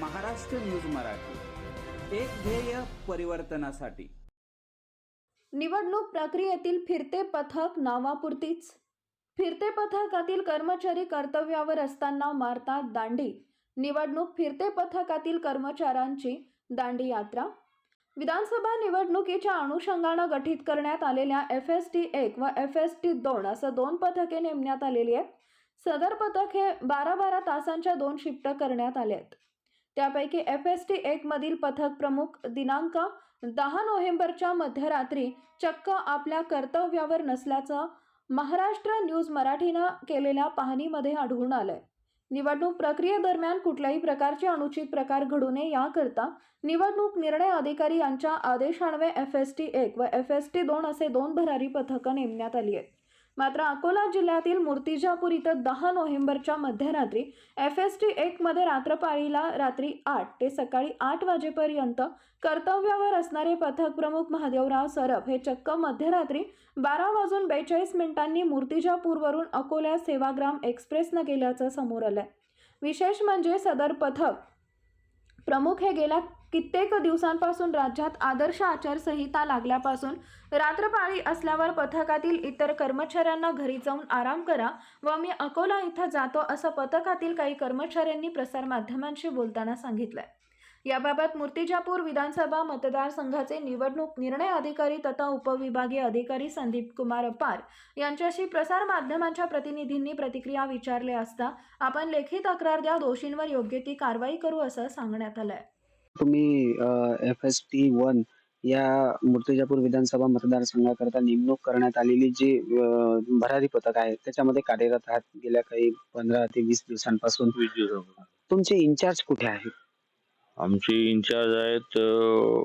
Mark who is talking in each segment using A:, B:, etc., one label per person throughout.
A: Maharashtra news Marathi. एक ध्येय परिवर्तनासाठी.
B: निवडणूक प्रक्रियेतील फिरते पथक नावापुरतीच. फिरते पथकातील कर्मचारी कर्तव्यावर असताना मारतात दांडी. निवडणूक फिरते पथकातील कर्मचाऱ्यांची दांडी यात्रा. विधानसभा निवडणुकीच्या अनुषंगानं गठीत करण्यात आलेल्या एफ एस टी एक व एफ एस टी दोन असं दोन पथके नेमण्यात आलेली आहेत. सदर पथक हे बारा बारा तासांच्या दोन शिफ्ट करण्यात आले आहेत. त्यापैकी एफ एस टी एक मधील पथक प्रमुख दिनांक दहा नोव्हेंबरच्या मध्यरात्री चक्क आपल्या कर्तव्यावर नसल्याचं महाराष्ट्र न्यूज मराठीनं केलेल्या पाहणीमध्ये आढळून आलंय. निवडणूक प्रक्रियेदरम्यान कुठल्याही प्रकारचे अनुचित प्रकार घडू नये याकरता निवडणूक निर्णय अधिकारी यांच्या आदेशान्वये एफ एस टी एक व एफ एस टी दोन असे दोन भरारी पथकं नेमण्यात आली आहेत. मात्र अकोला जिल्ह्यातील मूर्तिजापूर इथं दहा नोव्हेंबरच्या मध्यरात्री एफ एस टी एकमध्ये रात्रपाळीला रात्री आठ ते सकाळी आठ वाजेपर्यंत कर्तव्यावर असणारे पथक प्रमुख महादेवराव सरफ हे चक्क मध्यरात्री बारा वाजून बेचाळीस मिनिटांनी मूर्तिजापूरवरून अकोला सेवाग्राम एक्सप्रेसनं गेल्याचं समोर आलंय. विशेष म्हणजे सदर पथक प्रमुख हे गेल्या कित्येक दिवसांपासून राज्यात आदर्श आचारसंहिता लागल्यापासून रात्रपाळी असल्यावर पथकातील इतर कर्मचाऱ्यांना घरी जाऊन आराम करा व मी अकोला इथं जातो असं पथकातील काही कर्मचाऱ्यांनी प्रसारमाध्यमांशी बोलताना सांगितलंय. याबाबत मूर्तिजापूर विधानसभा मतदारसंघाचे निवडणूक निर्णय अधिकारी तथा उपविभागीय अधिकारी संदीप कुमार पार यांच्याशी प्रसारमाध्यमांच्या प्रतिनिधींनी प्रतिक्रिया विचारले असता आपण लेखी तक्रार द्या दोषींवर योग्य ती कारवाई करू असं सांगण्यात आलंय.
C: तुम्ही एफ एस टी वन या मूर्तिजापूर विधानसभा मतदारसंघाकरता नेमणूक करण्यात आलेली जी भरारी पथक आहे त्याच्यामध्ये कार्यरत आहात गेल्या काही पंधरा ते वीस दिवसांपासून.
D: वीस दिवसापासून.
C: तुमचे इन्चार्ज कुठे आहेत
D: आमचे इन्चार्ज आहेत अं,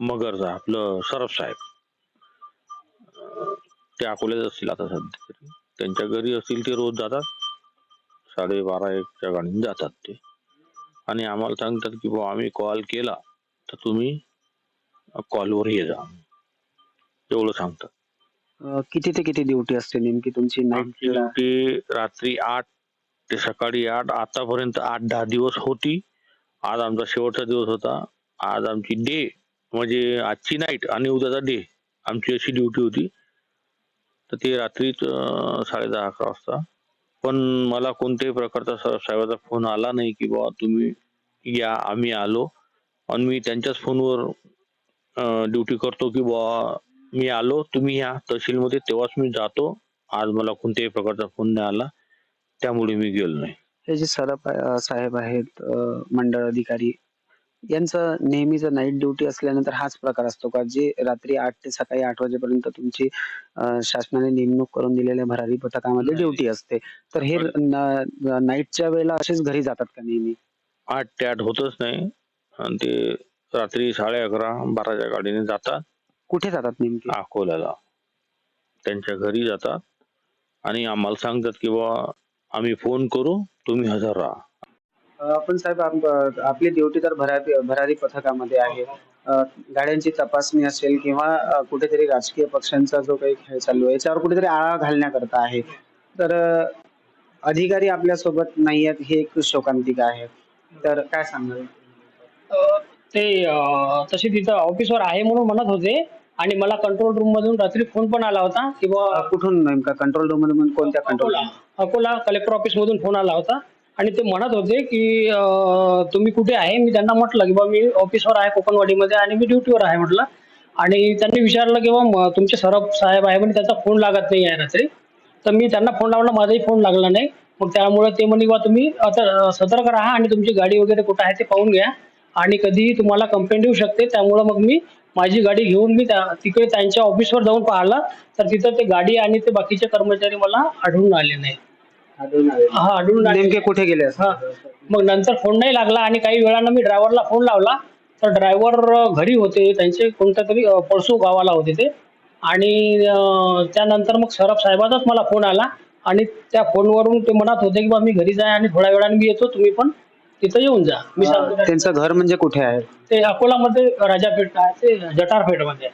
D: मगरचा आपलं सरफ साहेब. ते अकोल्यात असतील आता सध्या तरी. त्यांच्या घरी असतील ते रोज जातात. साडेबारा एकच्या गाडीने जातात ते. आणि आम्हाला सांगतात की बुवा आम्ही कॉल केला तर तुम्ही कॉलवर ये जा. एवढं सांगतात.
C: अ, किती ते किती ड्युटी असते नेमकी तुमची
D: आमची ड्युटी रात्री आठ ते सकाळी आठ आतापर्यंत आठ दहा दिवस होती. आज आमचा शेवटचा दिवस होता. आज आमची डे म्हणजे आजची नाईट आणि उद्याचा डे आमची अशी ड्युटी होती. तर ते रात्रीच अं, साडेदहा अकरा वाजता. पण मला कोणत्याही प्रकारचा साहेबाचा फोन आला नाही की बाबा तुम्ही या आम्ही आलो. आणि मी त्यांच्याच फोनवर ड्युटी करतो की बाबा मी आलो तुम्ही या. तहसीलमध्ये तेव्हाच मी जातो. आज मला कोणत्याही प्रकारचा फोन नाही आला. त्यामुळे मी गेलो नाही.
C: हे जे सरप साहेब आहेत मंडळ अधिकारी यांचं नेहमीच नाईट ड्युटी असल्यानंतर हाच प्रकार असतो का? जे रात्री आठ ते सकाळी आठ वाजेपर्यंत तुमची शासनाने नेमणूक करून दिलेल्या भरारी पथकामध्ये. ड्युटी असते. तर हे नाईटच्या वेळेला असेच घरी जातात का नेहमी?
D: आठ ते आठ होतच नाही. आणि ते रात्री साडे अकरा बाराच्या गाडीने जातात.
C: कुठे जातात नेमके?
D: अकोल्याला. त्यांच्या घरी जातात. आणि आम्हाला सांगतात की बाबा आम्ही फोन करू तुम्ही हजर राहा.
C: पण साहेब आप- आपली ड्युटी तर भरारी भरारी पथकामध्ये आहे. गाड्यांची तपासणी असेल किंवा कुठेतरी राजकीय पक्षांचा जो काही खेळ चालू आहे याच्यावर कुठेतरी आळा घालण्याकरता आहे. तर अधिकारी आपल्यासोबत नाही आहेत हे एक शोकांतिका आहे. तर काय सांगाल?
E: ते तसे तिथं ऑफिसवर आहे म्हणून म्हणत होते. आणि मला कंट्रोल रूम मधून रात्री फोन पण आला होता की बुवा
C: कुठून नेमका कंट्रोल रूममध्ये कोणत्या control
E: Akola. Akola collector office मधून फोन आला होता. आणि ते म्हणत होते की अ, तुम्ही कुठे आहे? मी त्यांना म्हटलं की बा मी ऑफिसवर आहे कोकणवाडीमध्ये आणि मी ड्युटीवर आहे म्हटलं. आणि त्यांनी विचारलं की बा तुमचे सरप साहेब आहे म्हणजे त्याचा फोन लागत नाही आहे रात्री. तर मी त्यांना फोन लावला माझाही फोन लागला नाही. मग त्यामुळे ते म्हणे बा तुम्ही आता सतर्क राहा आणि तुमची गाडी वगैरे कुठं आहे ते पाहून घ्या. आणि कधीही तुम्हाला कंप्लेंट येऊ शकते. त्यामुळं मग मी माझी गाडी घेऊन मी त्या तिकडे त्यांच्या ऑफिसवर जाऊन पाहिलं. तर तिथं ते गाडी आणि ते बाकीचे कर्मचारी मला आढळून आले नाही. हा आढळून आले
C: नेमके कुठे गेले?
E: हा. मग नंतर फोन नाही लागला आणि काही वेळानं मी ड्रायव्हरला फोन लावला. तर ड्रायव्हर घरी होते. त्यांचे कोणत्या तरी अ, पळसू गावाला होते ते. आणि त्यानंतर मग सरप साहेबाचाच मला फोन आला. आणि त्या फोनवरून ते म्हणत होते की बा मी घरी जाय आणि थोड्या वेळाने मी येतो. तुम्ही पण तिथं येऊन जा. मी सांगतो.
C: त्यांचं घर म्हणजे कुठे आहे?
E: ते अकोलामध्ये राजापेठ आहे ते जटारपेठमध्ये